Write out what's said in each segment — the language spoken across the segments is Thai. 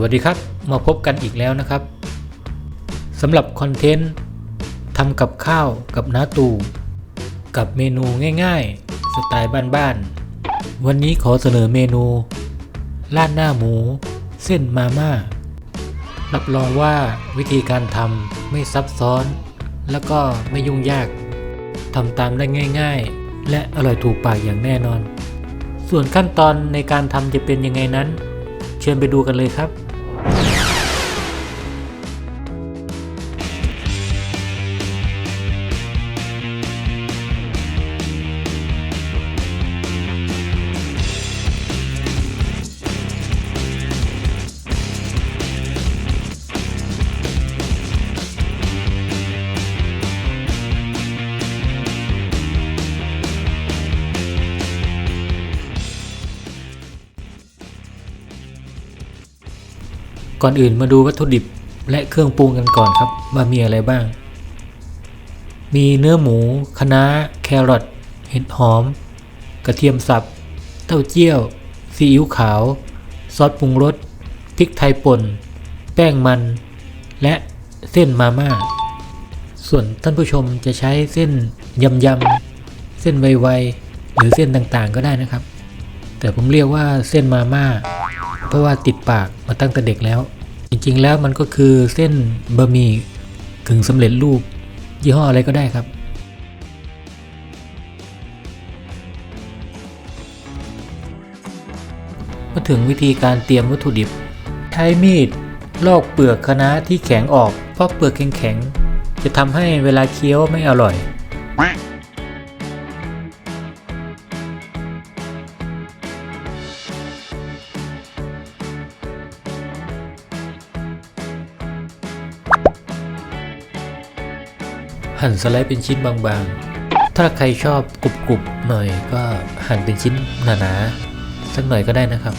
วัสดีครับมาพบกันอีกแล้วนะครับสำหรับคอนเทนต์ทำกับข้าวกับน้าตู่กับเมนูง่ายๆ สไตล์บ้านๆ วันนี้ขอเสนอเมนูราดหน้าหมู เส้นมาม่ารับรองว่าวิธีการทำไม่ซับซ้อน แล้วก็ไม่ยุ่งยากทำตามได้ง่าย ๆ และอร่อยถูกปากอย่างแน่นอน ส่วนขั้นตอนในการทำจะเป็นยังไงนั้น เชิญไปดูกันเลยครับ ก่อนอื่นมาดูวัตถุดิบและเครื่องปรุงกันก่อนครับ ว่ามีอะไรบ้าง มีเนื้อหมูคะน้าแครอทเห็ดหอม กระเทียมสับ เต้าเจี้ยวซีอิ๊วขาว ซอสปรุงรสพริกไทยป่น แป้งมัน และเส้นมาม่า ส่วนท่านผู้ชมจะใช้เส้นยำยำเส้นไวๆหรือเส้นต่างๆก็ได้นะครับ แต่ผมเรียกว่าเส้นมาม่า เพราะว่าติดปากมาตั้งแต่เด็กแล้ว จริงๆแล้วมันก็คือเส้นบะหมี่กึ่งสำเร็จรูป ยี่ห้ออะไรก็ได้ครับ มาถึงวิธีการเตรียมวัตถุดิบ ใช้มีดลอกเปลือกคะน้าที่แข็งออก เพราะเปลือกแข็งๆจะทำให้เวลาเคี้ยวไม่อร่อย หั่นสไลด์เป็นชิ้นบางๆ ถ้าใครชอบกรุบๆหน่อยก็หั่นเป็นชิ้นหนาๆสักหน่อยก็ได้นะครับ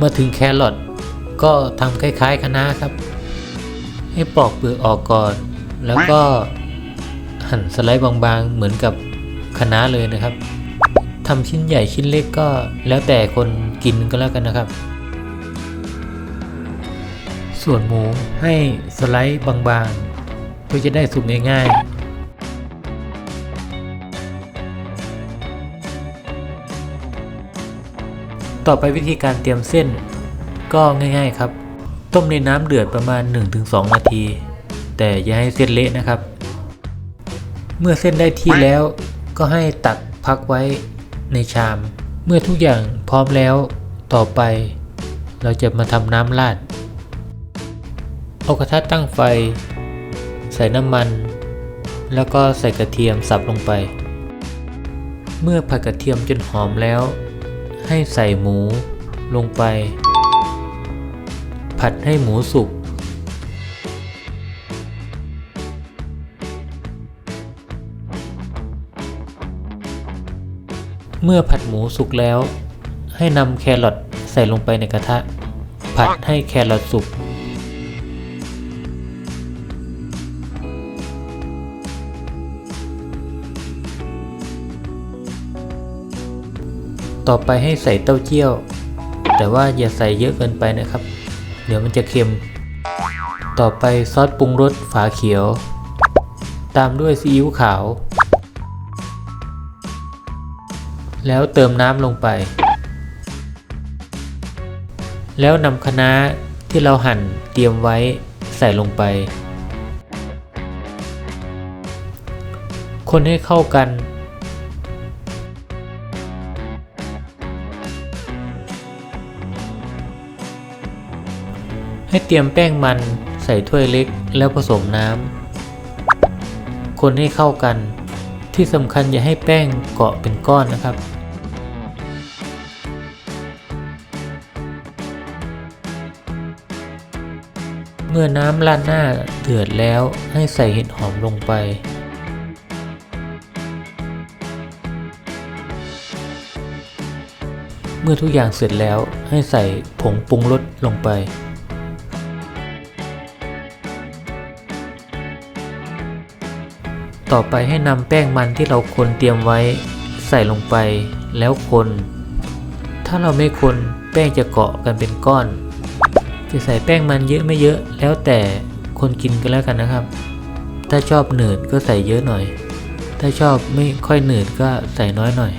มาถึงแครอทก็ทำคล้ายๆคะน้าครับ ให้ปอกเปลือกออกก่อน แล้วก็หั่นสไลด์บางๆ เหมือนกับคะน้าเลยนะครับทำชิ้นใหญ่ชิ้นเล็กก็แล้วแต่คน กินก็แล้วกันนะครับ ส่วนหมูให้สไลด์บางๆ เพื่อจะได้สุกง่ายๆต่อไปวิธีการเตรียมเส้นก็ง่ายๆครับ ต้มในน้ำเดือดประมาณ 1-2 นาที แต่อย่าให้เส้นเละนะครับ เมื่อเส้นได้ที่แล้วก็ให้ตักพักไว้ในชาม เมื่อทุกอย่างพร้อมแล้วต่อไป เราจะมาทำน้ำราด เอากระทะตั้งไฟ ใส่น้ำมัน แล้วก็ใส่กระเทียมสับลงไป เมื่อผัดกระเทียมจนหอมแล้ว ให้ใส่หมูลงไป ผัดให้หมูสุก เมื่อผัดหมูสุกแล้ว ให้นำแครอทใส่ลงไปในกระทะ ผัดให้แครอทสุกต่อไปให้ใส่เต้าเจี้ยว แต่ว่าอย่าใส่เยอะเกินไปนะครับ เดี๋ยวมันจะเค็ม ต่อไปซอสปรุงรสฝาเขียว ตามด้วยซีอิ๊วขาว แล้วเติมน้ำลงไป แล้วนำคะน้าที่เราหั่นเตรียมไว้ใส่ลงไป คนให้เข้ากัน ให้เตรียมแป้งมันใส่ถ้วยเล็กแล้วผสมน้ำ คนให้เข้ากัน ที่สำคัญอย่าให้แป้งเกาะเป็นก้อนนะครับ เมื่อน้ำราดหน้าเดือดแล้วให้ใส่เห็ดหอมลงไปเมื่อทุกอย่างเสร็จแล้วให้ใส่ผงปรุงรสลงไป ต่อไปให้นำแป้งมันที่เราคนเตรียมไว้ ใส่ลงไปแล้วคน ถ้าเราไม่คนแป้งจะเกาะกันเป็นก้อน จะใส่แป้งมันเยอะไม่เยอะ แล้วแต่คนกินกันแล้วกันนะครับ ถ้าชอบหนืดก็ใส่เยอะหน่อย ถ้าชอบไม่ค่อยหนืดก็ใส่น้อยหน่อย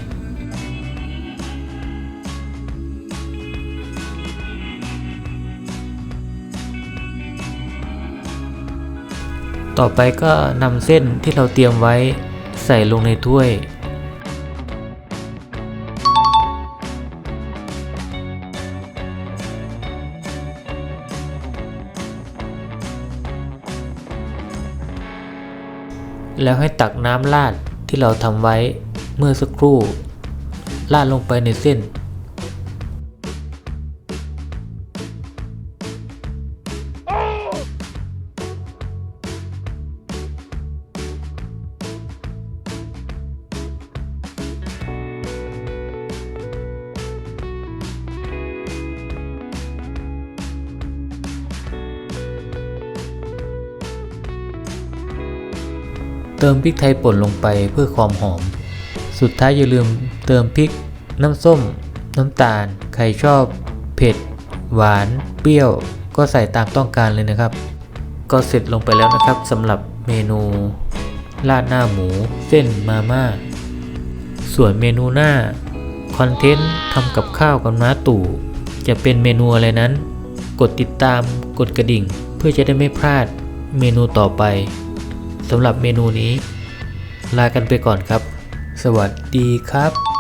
ต่อไปก็นำเส้นที่เราเตรียมไว้ใส่ลงในถ้วย แล้วให้ตักน้ำราดที่เราทำไว้เมื่อสักครู่ราดลงไปในเส้น เติมพริกไทยป่นลงไปเพื่อความหอม สุดท้ายอย่าลืมเติมพริก น้ำส้ม น้ำตาล ใครชอบเผ็ด หวาน เปรี้ยว ก็ใส่ตามต้องการเลยนะครับ ก็เสร็จลงไปแล้วนะครับสำหรับเมนูราดหน้าหมู เส้นมาม่า ส่วนเมนูหน้า คอนเทนต์ทำกับข้าวกับน้าตู่ จะเป็นเมนูอะไรนั้น กดติดตาม กดกระดิ่ง เพื่อจะได้ไม่พลาดเมนูต่อไป สำหรับเมนูนี้ ลากันไปก่อนครับ สวัสดีครับ